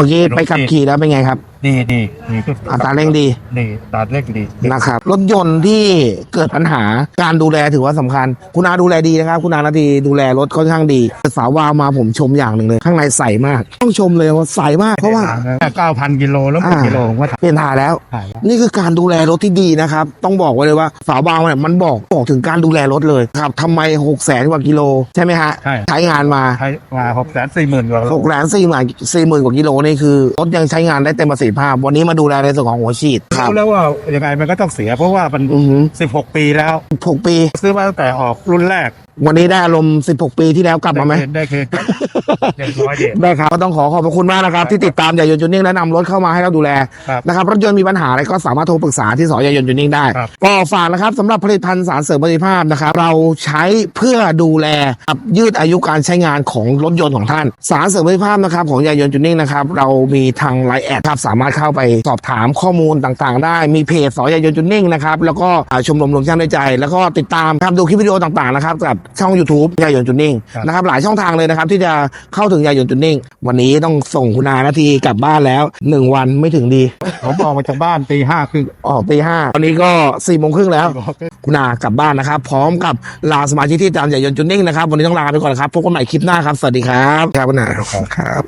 มื่อกี้ไปขับขี่แล้วเป็นไงครับ ดีดีดีก็อัตราเร่งดี ดีตัดเล็กดีนะครับรถยนต์ที่เกิดปัญหาการดูแลถือว่าสำคัญ คุณอาดูแลดีนะครับ คุณอานาทีดูแลรถค่อนข้างดีสาววาวมาผมชมอย่างหนึ่งเลย ข้างในใสมาก ต้องชมเลยว่าใสมากเพราะว่าเก้าพันกิโลแล้วหมื่นอ่ากิโลผมก็ถ่ายเปลี่ยนถ่ายแล้วถ่ายแล้ว นี่คือการดูแลรถที่ดีนะครับ ต้องบอกไว้เลยว่าสาวบางเนี่ยมันบอกบอกถึงการดูแลรถเลยครับทำไมหกแสนกว่ากิโลใช่ไหมฮะใช่ใช้งานมาใช้มาหกแสนสี่หมื่นกว่าหกแสนสี่หมื่นสี่หมื่นกว่ากิโลนี่คือรถยังใช้งานได้เต็มประสิทธิภาพ วันนี้มาดูแลในส่วนของหัวฉีดครับ รู้แล้วว่ายังไงมันก็ต้องเสีย เพราะว่ามัน อือหือสิบหกปีแล้ว หกปี ซื้อมาตั้งแต่ออกรุ่นแรก วันนี้ได้อารมณ์ 16 ปีที่แล้วกลับมาไหม ได้คืนเจ็ดร้อยเด็ดได้ครับก็ต้องขอขอบพระคุณมากนะครับ ที่ติดตามยายนต์จุนนิ่งและนำรถเข้ามาให้เราดูแลครับนะครับรถยนต์มีปัญหาอะไรก็สามารถโทรปรึกษาที่สอยายนต์จุนนิ่งได้ ครับ ก็ฝากนะครับสำหรับผลิตภัณฑ์สารเสริมประสิทธิภาพนะครับเราใช้เพื่อดูแลกับยืดอายุการใช้งานของรถยนต์ของท่าน สารเสริมประสิทธิภาพนะครับของยายนต์จุนนิ่งนะครับเรามีทางไลน์แอดครับสามารถเข้าไปสอบถามข้อมูลต่างๆ ได้มีเพจสอยายนต์จุนนิ่งนะครับแล้วก็อ่าชมรมรวมช่างด้วยใจ แล้วก็ติดตามครับดูคลิปวิดีโอต่างๆนะครับกับช่อง YouTube ยายนต์จุนนิ่งครับ นะครับหลายช่องทางเลยนะครับ ที่จะเข้าถึงยายนต์จุนนิ่ง วันนี้ต้องส่งคุณอานาทีกลับบ้านแล้วหนึ่งวันไม่ถึงดีผมออกมาจากบ้านตีห้าครึ่งออกตีห้าตอนนี้ก็สี่โมงครึ่งแล้วคุณอากลับบ้านนะครับ พร้อมกับลาสมาชิกที่ตามใหญ่ยนต์จุนนิ่งนะครับ วันนี้ต้องลาไปก่อนครับ พบกันใหม่คลิปหน้าครับ สวัสดีครับ ครับคุณอาครับ